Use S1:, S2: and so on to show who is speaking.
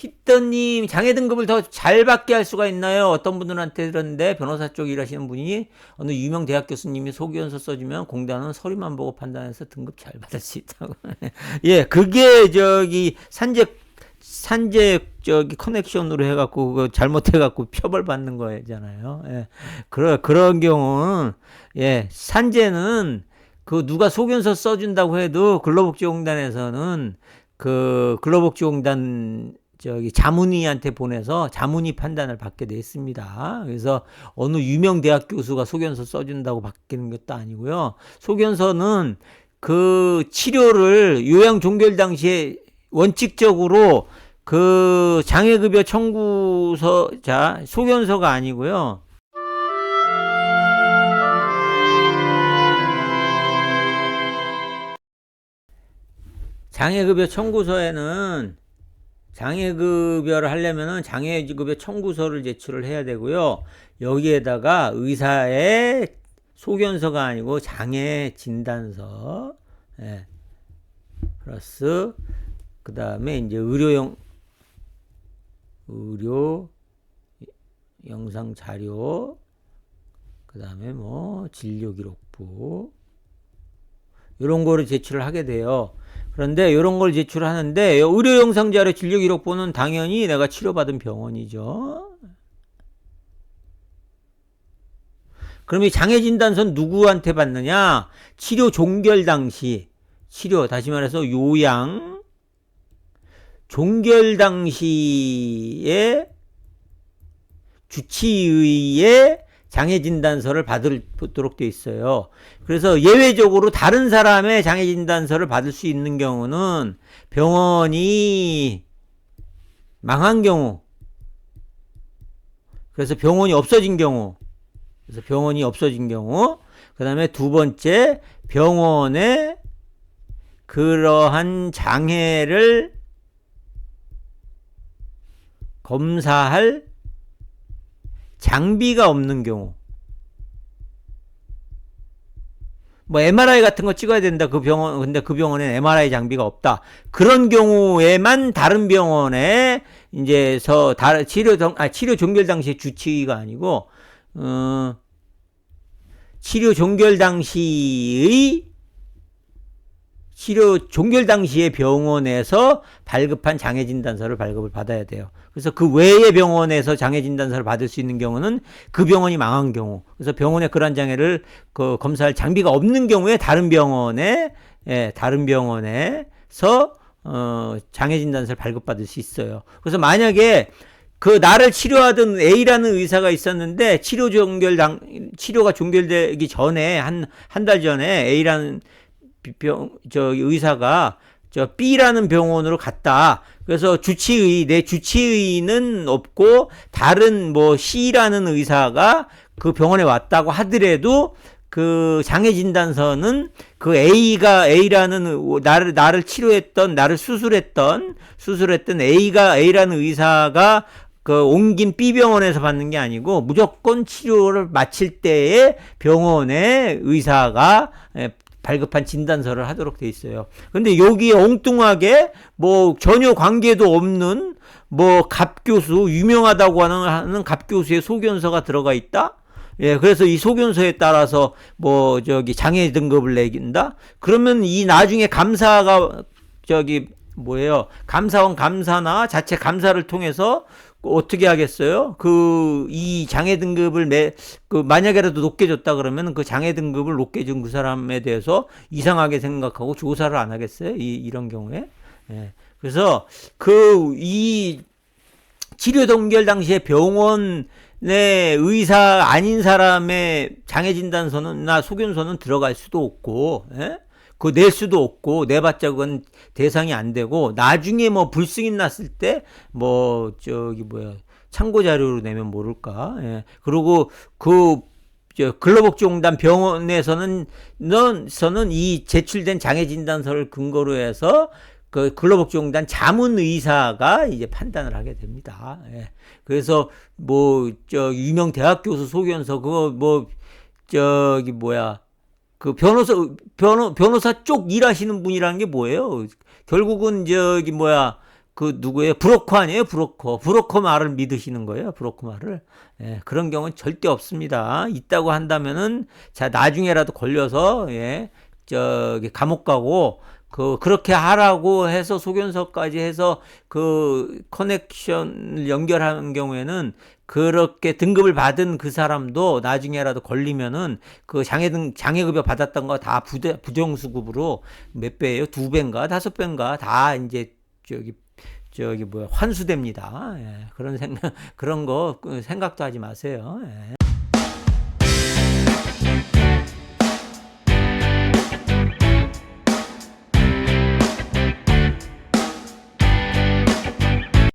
S1: 히터님 장애 등급을 더 잘 받게 할 수가 있나요? 어떤 분들한테 들었는데 변호사 쪽 일하시는 분이 어느 유명 대학 교수님이 소견서 써주면 공단은 서류만 보고 판단해서 등급 잘 받을 수 있다고. 예, 그게 저기 산재 산재 저기 커넥션으로 해갖고 그거 잘못해갖고 처벌 받는 거잖아요. 예, 그런 그런 경우는 예 산재는 그 누가 소견서 써준다고 해도 근로복지공단에서는 그 근로복지공단 저기 자문위한테 보내서 자문위 판단을 받게 돼 있습니다. 그래서 어느 유명 대학 교수가 소견서 써준다고 바뀌는 것도 아니고요. 소견서는 그 치료를 요양 종결 당시에 원칙적으로 그 장애급여 청구서 자 소견서가 아니고요. 장애급여 청구서에는 장애급여를 하려면은 장애급여 청구서를 제출을 해야 되고요. 여기에다가 의사의 소견서가 아니고 장애 진단서, 예. 플러스 그 다음에 이제 의료용 의료 영상 자료, 그 다음에 뭐 진료 기록부 이런 거를 제출을 하게 돼요. 그런데 이런 걸 제출하는데 의료 영상 자료 진료 기록부는 당연히 내가 치료받은 병원이죠. 그럼 이 장애 진단서는 누구한테 받느냐? 치료 종결 당시 치료 다시 말해서 요양 종결 당시에 주치의의 장애 진단서를 받도록 되어 있어요. 그래서 예외적으로 다른 사람의 장애 진단서를 받을 수 있는 경우는 병원이 망한 경우 그래서 병원이 없어진 경우 그래서 병원이 없어진 경우 그 다음에 두 번째 병원에 그러한 장애를 검사할 장비가 없는 경우. 뭐 MRI 같은 거 찍어야 된다. 그 병원 근데 그 병원에 MRI 장비가 없다. 그런 경우에만 다른 병원에 이제서 다른 치료 아 치료 종결 당시 주치의가 아니고 어 치료 종결 당시의 치료 종결 당시에 병원에서 발급한 장애 진단서를 발급을 받아야 돼요. 그래서 그 외의 병원에서 장애 진단서를 받을 수 있는 경우는 그 병원이 망한 경우. 그래서 병원에 그러한 장애를 그 검사할 장비가 없는 경우에 다른 병원에 예, 다른 병원에서 어 장애 진단서를 발급받을 수 있어요. 그래서 만약에 그 나를 치료하던 A라는 의사가 있었는데 치료 종결 당 치료가 종결되기 전에 한 한 달 전에 A라는 병, 저 의사가 저 B라는 병원으로 갔다. 그래서 주치의, 내 주치의는 없고 다른 뭐 C라는 의사가 그 병원에 왔다고 하더라도 그 장애 진단서는 그 A가 A라는 나를 나를 치료했던 나를 수술했던 수술했던 A가 A라는 의사가 그 옮긴 B 병원에서 받는 게 아니고 무조건 치료를 마칠 때에 병원의 의사가 발급한 진단서를 하도록 돼 있어요. 근데 여기에 엉뚱하게 뭐 전혀 관계도 없는 뭐 갑교수 유명하다고 하는, 갑교수의 소견서가 들어가 있다. 예, 그래서 이 소견서에 따라서 뭐 저기 장애 등급을 내긴다. 그러면 이 나중에 감사가 저기 뭐예요? 감사원 감사나 자체 감사를 통해서 어떻게 하겠어요? 그 이 장애 등급을 매 그 만약에라도 높게 줬다 그러면 그 장애 등급을 높게 준 그 사람에 대해서 이상하게 생각하고 조사를 안 하겠어요? 이 이런 경우에. 예. 그래서 그 이 치료 동결 당시에 병원 내 의사 아닌 사람의 장애 진단서는나 소견서는 들어갈 수도 없고 예? 그낼 수도 없고 내봤자 그건 대상이 안 되고 나중에 뭐 불승인 났을 때 뭐 저기 뭐야 참고 자료로 내면 모를까. 예. 그리고 그저 근로복지공단 병원에서는 넌서는 이 제출된 장애 진단서를 근거로 해서 그 근로복지공단 자문 의사가 이제 판단을 하게 됩니다. 예. 그래서 뭐 저 유명 대학 교수 소견서 그거 뭐 저기 뭐야 그 변호사 변호 변호사 쪽 일하시는 분이라는 게 뭐예요? 결국은 저기 뭐야 그 누구예요? 브로커 아니에요? 브로커. 브로커 말을 믿으시는 거예요. 브로커 말을. 예, 그런 경우는 절대 없습니다. 있다고 한다면은 자 나중에라도 걸려서 예, 저기 감옥 가고 그 그렇게 하라고 해서 소견서까지 해서 그 커넥션을 연결하는 경우에는 그렇게 등급을 받은 그 사람도 나중에라도 걸리면은 그 장애 등 장애급여 받았던 거 다 부정수급으로 몇 배예요? 두 배인가 다섯 배인가 다 이제 저기 저기 뭐야 환수됩니다. 예, 그런 생각 그런 거그 생각도 하지 마세요. 예.